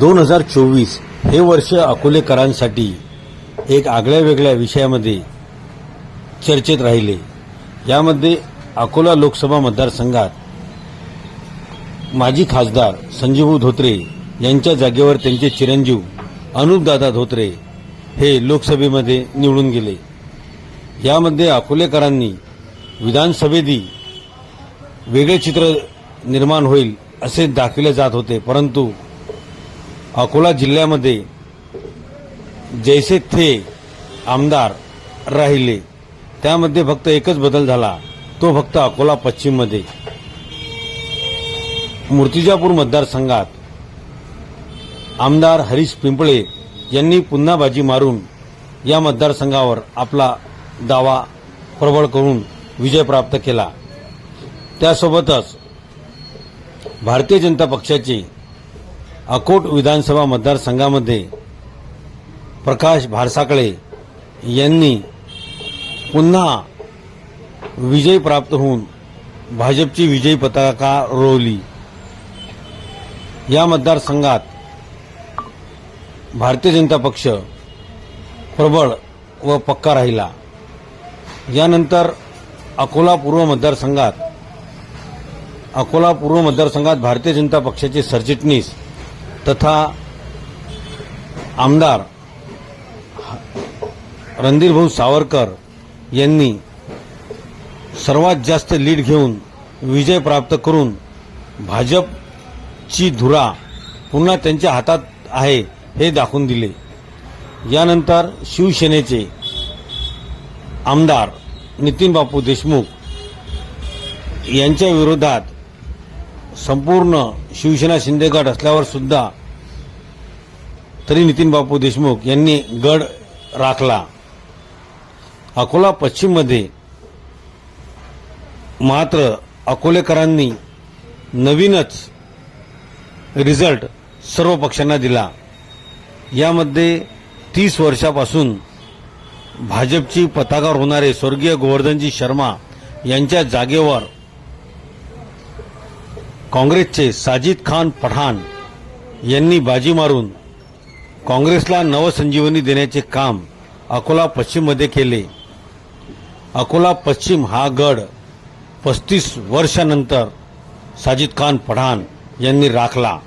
दोन हजार चोवीस हे वर्ष अकोलेकरांसाठी एक आगळ्या वेगळ्या विषयामध्ये चर्चेत राहिले. यामध्ये अकोला लोकसभा मतदारसंघात माजी खासदार संजीवू धोत्रे यांच्या जागेवर त्यांचे चिरंजीव अनुपदादा धोत्रे हे लोकसभेमध्ये निवडून गेले. यामध्ये अकोलेकरांनी विधानसभेतही वेगळे चित्र निर्माण होईल असे दाखविले जात होते. परंतु अकोला जिल्ह्यामध्ये जैसे थे आमदार राहिले. त्यामध्ये फक्त एकच बदल झाला. तो फक्त अकोला पश्चिममध्ये. मूर्तिजापूर मतदारसंघात आमदार हरीश पिंपळे यांनी पुन्हा बाजी मारून या मतदारसंघावर आपला दावा प्रबळ करून विजय प्राप्त केला. त्यासोबतच भारतीय जनता पक्षाची अकोट विधानसभा मतदारसंघामध्ये प्रकाश भारसाकळे यांनी पुन्हा विजय प्राप्त होऊन भाजपची विजयी पताका रोवली. या मतदारसंघात भारतीय जनता पक्ष प्रबळ व पक्का राहिला. यानंतर अकोला पूर्व मतदारसंघात अकोला पूर्व मतदारसंघात भारतीय जनता पक्षाचे सरचिटणीस तथा आमदार रणधीरभाऊ सावरकर यांनी सर्वात जास्त लीड घेऊन विजय प्राप्त करून भाजपची धुरा पुन्हा त्यांच्या हातात आहे हे दाखवून दिले. यानंतर शिवसेनेचे आमदार नितीन बापू देशमुख यांच्या विरोधात संपूर्ण शिवसेना शिंदे गट असल्यावर सुद्धा तरी नितीन बापू देशमुख यांनी गड राखला. अकोला पश्चिममध्ये मात्र अकोलेकरांनी नवीनच रिझल्ट सर्व पक्षांना दिला. यामध्ये तीस वर्षापासून भाजपची पताकावर होणारे स्वर्गीय गोवर्धनजी शर्मा यांच्या जागेवर काँग्रेसचे साजिद खान पठाण यांनी बाजी मारून काँग्रेसला नवसंजीवनी देण्याचे काम अकोला पश्चिममध्ये केले. अकोला पश्चिम हा गड पस्तीस वर्षानंतर साजिद खान पठाण यांनी राखला.